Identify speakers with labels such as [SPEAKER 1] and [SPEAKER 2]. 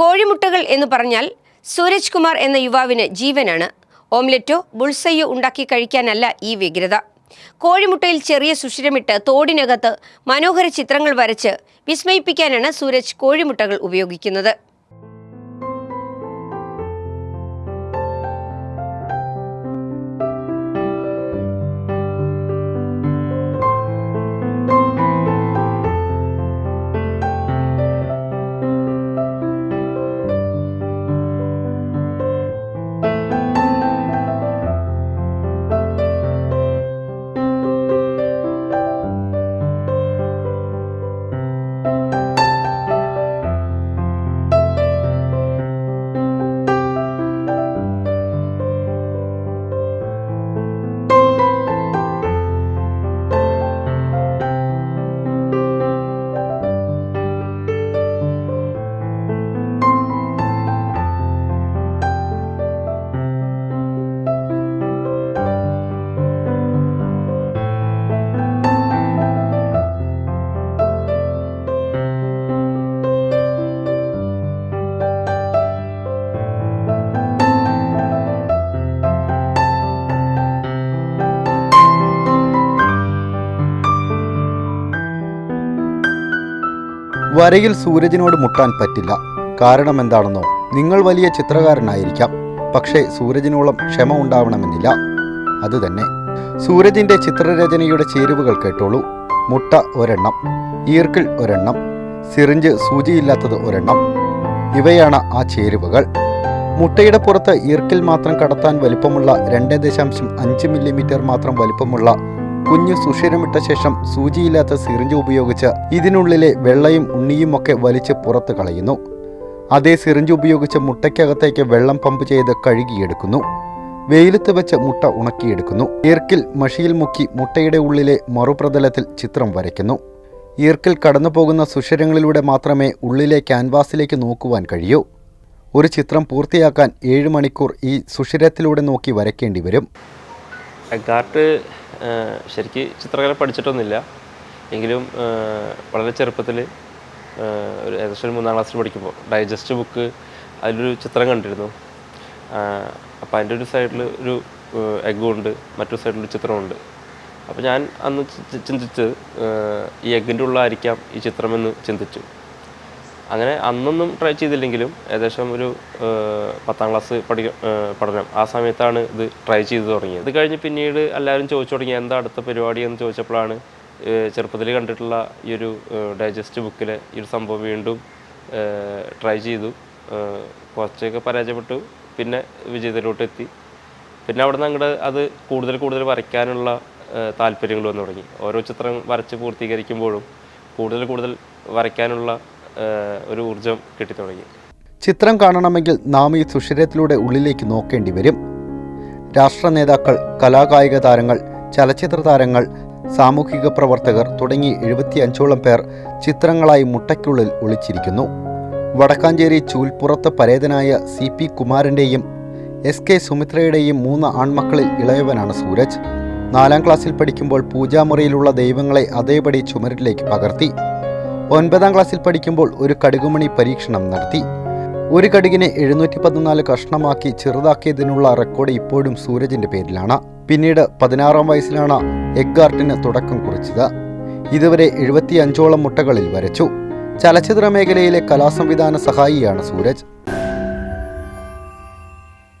[SPEAKER 1] കോഴിമുട്ടകൾ എന്ന് പറഞ്ഞാൽ സൂരജ് കുമാർ എന്ന യുവാവിന് ജീവനാണ്. ഓംലെറ്റോ ബുൾസയ്യോ ഉണ്ടാക്കി കഴിക്കാനല്ല ഈ വ്യഗ്രത. കോഴിമുട്ടയിൽ ചെറിയ സുഷിരമിട്ട് തോടിനകത്ത് മനോഹര ചിത്രങ്ങൾ വരച്ച് വിസ്മയിപ്പിക്കാനാണ് സൂരജ് കോഴിമുട്ടകൾ ഉപയോഗിക്കുന്നത്.
[SPEAKER 2] വരയിൽ സൂരജിനോട് മുട്ടാൻ പറ്റില്ല. കാരണം എന്താണെന്നോ നിങ്ങൾ വലിയ ചിത്രകാരനായിരിക്കാം. പക്ഷേ സൂരജിനോളം ക്ഷമ ഉണ്ടാവണമെന്നില്ല. അതുതന്നെ സൂരജിന്റെ ചിത്രരചനയുടെ ചേരുവകൾ കേട്ടോളൂ. മുട്ട ഒരെണ്ണം ഈർക്കിൾ ഒരെണ്ണം സിറിഞ്ച് സൂചിയില്ലാത്തത് ഒരെണ്ണം. ഇവയാണ് ആ ചേരുവകൾ. മുട്ടയുടെ പുറത്ത് ഈർക്കിൽ മാത്രം കടത്താൻ വലിപ്പമുള്ള രണ്ട് ദശാംശം അഞ്ച് മില്ലിമീറ്റർ മാത്രം വലിപ്പമുള്ള കുഞ്ഞു സുഷിരമിട്ട ശേഷം സൂചിയില്ലാത്ത സിറിഞ്ച് ഉപയോഗിച്ച് ഇതിനുള്ളിലെ വെള്ളയും ഉണ്ണിയും ഒക്കെ വലിച്ച് പുറത്ത് കളയുന്നു. അതേ സിറിഞ്ച് ഉപയോഗിച്ച് മുട്ടയ്ക്കകത്തേക്ക് വെള്ളം പമ്പ് ചെയ്ത് കഴുകിയെടുക്കുന്നു. വെയിലത്ത് വെച്ച് മുട്ട ഉണക്കിയെടുക്കുന്നു. ഈർക്കിൽ മഷിയിൽ മുക്കി മുട്ടയുടെ ഉള്ളിലെ മറുപ്രതലത്തിൽ ചിത്രം വരയ്ക്കുന്നു. ഈർക്കിൽ കടന്നു പോകുന്ന സുഷിരങ്ങളിലൂടെ മാത്രമേ ഉള്ളിലെ ക്യാൻവാസിലേക്ക് നോക്കുവാൻ കഴിയൂ. ഒരു ചിത്രം പൂർത്തിയാക്കാൻ ഏഴ് മണിക്കൂർ ഈ സുഷിരത്തിലൂടെ നോക്കി വരയ്ക്കേണ്ടി വരും.
[SPEAKER 3] ശരിക്ക് ചിത്രകല പഠിച്ചിട്ടൊന്നുമില്ല. എങ്കിലും വളരെ ചെറുപ്പത്തിൽ ഒരു ഏകദേശം ഒരു മൂന്നാം ക്ലാസ്സിൽ പഠിക്കുമ്പോൾ ഡൈജസ്റ്റ് ബുക്ക് അതിലൊരു ചിത്രം കണ്ടിരുന്നു. അപ്പോൾ അതിന്റെ ഒരു സൈഡിൽ ഒരു എഗ്ഗും ഉണ്ട് മറ്റൊരു സൈഡിലൊരു ചിത്രമുണ്ട്. അപ്പോൾ ഞാൻ അന്ന് ചിന്തിച്ച് ഈ എഗ്ഗിന്റെ ഉള്ളായിരിക്കാം ഈ ചിത്രമെന്ന് ചിന്തിച്ചു. അങ്ങനെ അന്നൊന്നും ട്രൈ ചെയ്തില്ലെങ്കിലും ഏകദേശം ഒരു പത്താം ക്ലാസ് പഠി പഠനം. ആ സമയത്താണ് ഇത് ട്രൈ ചെയ്ത് തുടങ്ങിയത്. ഇത് കഴിഞ്ഞ് പിന്നീട് എല്ലാവരും ചോദിച്ചു തുടങ്ങി എന്താ അടുത്ത പരിപാടി? എന്ന് ചോദിച്ചപ്പോഴാണ് ചെറുപ്പത്തിൽ കണ്ടിട്ടുള്ള ഈ ഒരു ഡൈജസ്റ്റ് ബുക്കിലെ ഈ ഒരു സംഭവം വീണ്ടും ട്രൈ ചെയ്തു. കുറച്ചൊക്കെ പരാജയപ്പെട്ടു. പിന്നെ വിജയത്തിലോട്ട് എത്തി. പിന്നെ അവിടെ നിന്ന് അങ്ങോട്ട് അത് കൂടുതൽ കൂടുതൽ വരയ്ക്കാനുള്ള താല്പര്യങ്ങൾ വന്നു തുടങ്ങി. ഓരോ ചിത്രം വരച്ച് പൂർത്തീകരിക്കുമ്പോഴും കൂടുതൽ കൂടുതൽ വരയ്ക്കാനുള്ള ഒരു ഊർജം കിട്ടിത്തുടങ്ങി.
[SPEAKER 2] ചിത്രം കാണണമെങ്കിൽ നാം ഈ സുഷിരത്തിലൂടെ ഉള്ളിലേക്ക് നോക്കേണ്ടി വരും. രാഷ്ട്ര നേതാക്കൾ കലാകായിക താരങ്ങൾ ചലച്ചിത്ര താരങ്ങൾ സാമൂഹിക പ്രവർത്തകർ തുടങ്ങി എഴുപത്തിയഞ്ചോളം പേർ ചിത്രങ്ങളായി മുട്ടയ്ക്കുള്ളിൽ ഒളിച്ചിരിക്കുന്നു. വടക്കാഞ്ചേരി ചൂൽപ്പുറത്ത് പരേതനായ സി പി കുമാരന്റെയും എസ് കെ സുമിത്രയുടെയും മൂന്ന് ആൺമക്കളിൽ ഇളയവനാണ് സൂരജ്. നാലാം ക്ലാസ്സിൽ പഠിക്കുമ്പോൾ പൂജാമുറിയിലുള്ള ദൈവങ്ങളെ അതേപടി ചുമരിലേക്ക് പകർത്തി. ഒൻപതാം ക്ലാസ്സിൽ പഠിക്കുമ്പോൾ ഒരു കടുകുമണി പരീക്ഷണം നടത്തി. ഒരു കടുകിനെ എഴുന്നൂറ്റി പതിനാല് കഷ്ണമാക്കി ചെറുതാക്കിയതിനുള്ള റെക്കോർഡ് ഇപ്പോഴും സൂരജിന്റെ പേരിലാണ്. പിന്നീട് പതിനാറാം വയസ്സിലാണ് എഗ് ആർട്ടിന് തുടക്കം കുറിച്ചത്. ഇതുവരെ എഴുപത്തി അഞ്ചോളം മുട്ടകളിൽ വരച്ചു. ചലച്ചിത്ര മേഖലയിലെ കലാസംവിധാന സഹായിയാണ് സൂരജ്.